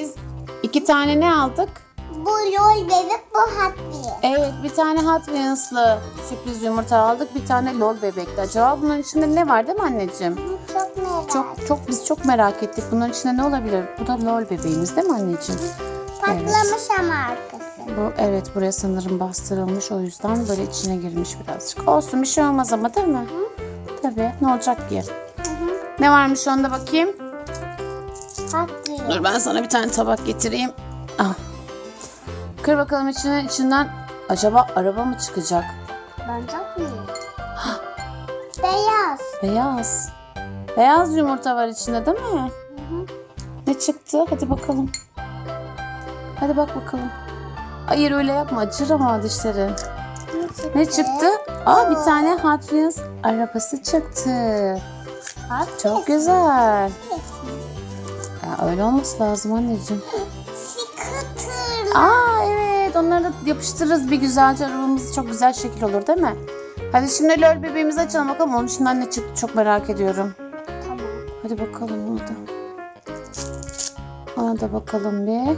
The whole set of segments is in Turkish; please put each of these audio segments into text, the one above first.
biz iki tane ne aldık? Bu lol bebek bu Hot Wheels. Evet bir tane Hot Wheels'lı sürpriz yumurta aldık. Bir tane lol bebekli. Acaba bunun içinde ne var değil mi anneciğim? Çok merak. Çok çok biz çok merak ettik. Bunun içinde ne olabilir? Bu da lol bebeğimiz değil mi anneciğim? Patlamış ama arkası. Bu evet buraya sanırım bastırılmış o yüzden böyle içine girmiş birazcık. Olsun bir şey olmaz ama değil mi? Tabii ne olacak ki? Ne varmış onda bakayım? Wheels. Dur ben sana bir tane tabak getireyim. Ah. Kır bakalım içine, içinden acaba araba mı çıkacak? Bence mi? Beyaz. Beyaz. Beyaz yumurta var içinde değil mi? Ne çıktı? Hadi bakalım. Hadi bak bakalım. Hayır öyle yapma acır ama dişlerin. Ne çıktı? Ne çıktı? Aa bir tane Hot Wheels arabası çıktı. Hot Çok güzel. Öyle olması lazım anneciğim. Scooter. Aa evet onları da yapıştırırız bir güzelce arabamız çok güzel şekil olur değil mi? Hadi şimdi lol bebeğimizi açalım bakalım onun içinden ne çıktı çok merak ediyorum. Tamam. Hadi bakalım ona da. Ona da bakalım bir.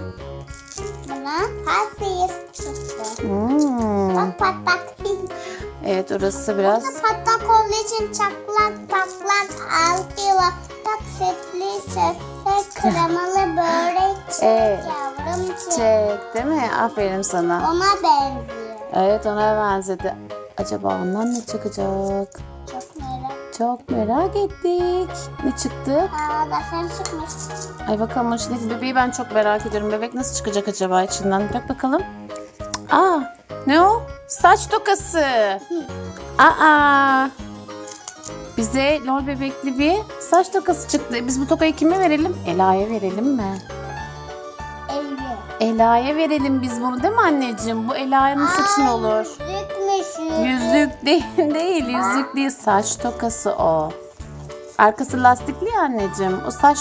Hot Wheels çıktı. Hmm. Bak patlak. Evet orası biraz. Patlak olduğu için çatlak patlak altı var. Bak sütlü sütlü kremalı börek çek Evet. yavrum çek. Çek değil mi? Aferin sana. Ona benziyor. Evet ona benzedi. Acaba ondan ne çıkacak? Çok merak. Çok merak ettik. Ne çıktı? Aa sen çıkmış. Ay bakalım içindeki bebeği ben çok merak ediyorum. Bebek nasıl çıkacak acaba içinden? Bırak bakalım. Aa ne o? Saç tokası. Aa. Bize lol bebekli bir saç tokası çıktı. Biz bu tokayı kime verelim? Ela'ya verelim mi? Elli. Ela'ya verelim biz bunu değil mi anneciğim? Bu Ela'nın saçın olur. Yüzükmüş. Yüzük değil, değil. Yüzük değil. Saç tokası o. Arkası lastikli ya anneciğim. O saç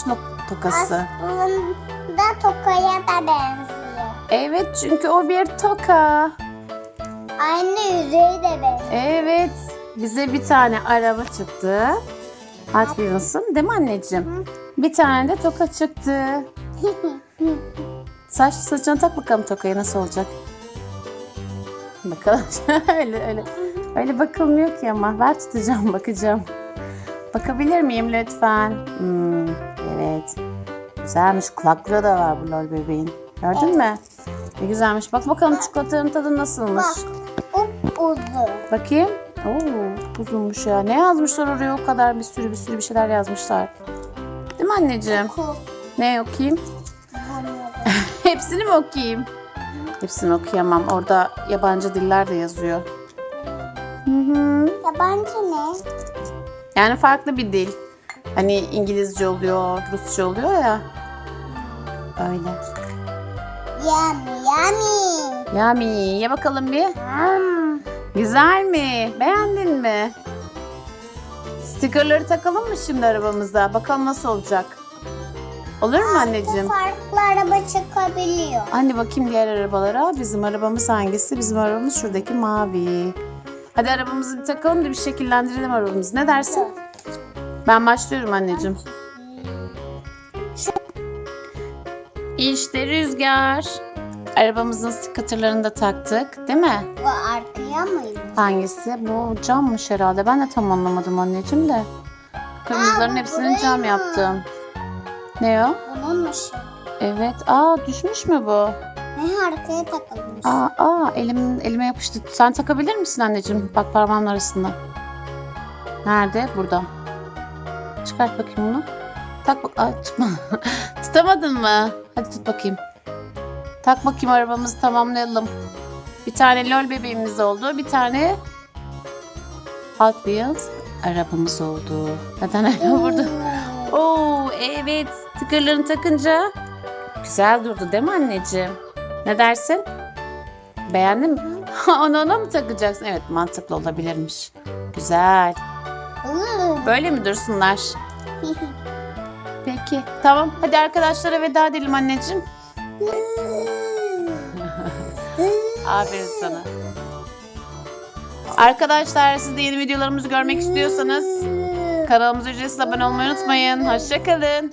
tokası. Aslında tokaya da benziyor. Evet çünkü o bir toka. Aynı yüzeyi de benziyor. Evet. Bize bir tane araba çıktı. Wheels'ın değil mi anneciğim? Bir tane de toka çıktı. Saç saçına tak bakalım tokayı nasıl olacak? Bakalım. öyle öyle. Öyle bakılmıyor ki ama. Ver tutacağım bakacağım. Bakabilir miyim lütfen? Hmm, evet. Güzelmiş. Kulaklığı da var bu lol bebeğin. Gördün mü? Ne güzelmiş. Bak bakalım çikolatanın tadı nasılmış. Bak. Up uzun. Bakayım. Oo, uzunmuş ya. Ne yazmışlar oraya o kadar bir sürü bir sürü bir şeyler yazmışlar. Değil mi anneciğim? Ku. Ne okuyayım? Hepsini mi okuyayım? Hepsini okuyamam. Orada yabancı diller de yazıyor. Hı hı. Yabancı ne? Yani farklı bir dil. Hani İngilizce oluyor, Rusça oluyor ya. Öyle. Yummy yummy. Yami ye bakalım bir. Hmm. Güzel mi? Beğendin mi? Stikerleri takalım mı şimdi arabamıza? Bakalım nasıl olacak. Olur mu anneciğim? Farklı araba çıkabiliyor. Anne bakayım diğer arabalara. Bizim arabamız hangisi? Bizim arabamız şuradaki mavi. Hadi arabamızı bir takalım da bir şekillendirelim arabamızı. Ne dersin? Ben başlıyorum anneciğim. İşte rüzgar. Arabamızın stikerlerini de taktık. Değil mi? Bu arkaya mıydı? Hangisi? Bu cammış herhalde. Ben de tam anlamadım anneciğim de. Kırmızıların Aa, bu hepsini cam yaptım. Ne o? Bununmuş. Evet. Aa düşmüş mü bu? Ne arkaya takılmış. Aa, aa elim, elime yapıştı. Sen takabilir misin anneciğim? Bak parmağımın arasında. Nerede? Burada. Çıkart bakayım bunu. Tak bak. Ay tutma. Tutamadın mı? Hadi tut bakayım. Tak bakayım arabamızı tamamlayalım. Bir tane lol bebeğimiz oldu. Bir tane Hot Wheels arabamız oldu. Neden öyle burada? Oo evet. Stickerlarını takınca güzel durdu değil mi anneciğim? Ne dersin? Beğendin mi? onu ona mı takacaksın? Evet mantıklı olabilirmiş. Güzel. Böyle mi dursunlar? Peki. Tamam. Hadi arkadaşlara veda edelim anneciğim. Aferin sana. Arkadaşlar siz de yeni videolarımızı görmek istiyorsanız kanalımıza ücretsiz abone olmayı unutmayın. Hoşçakalın.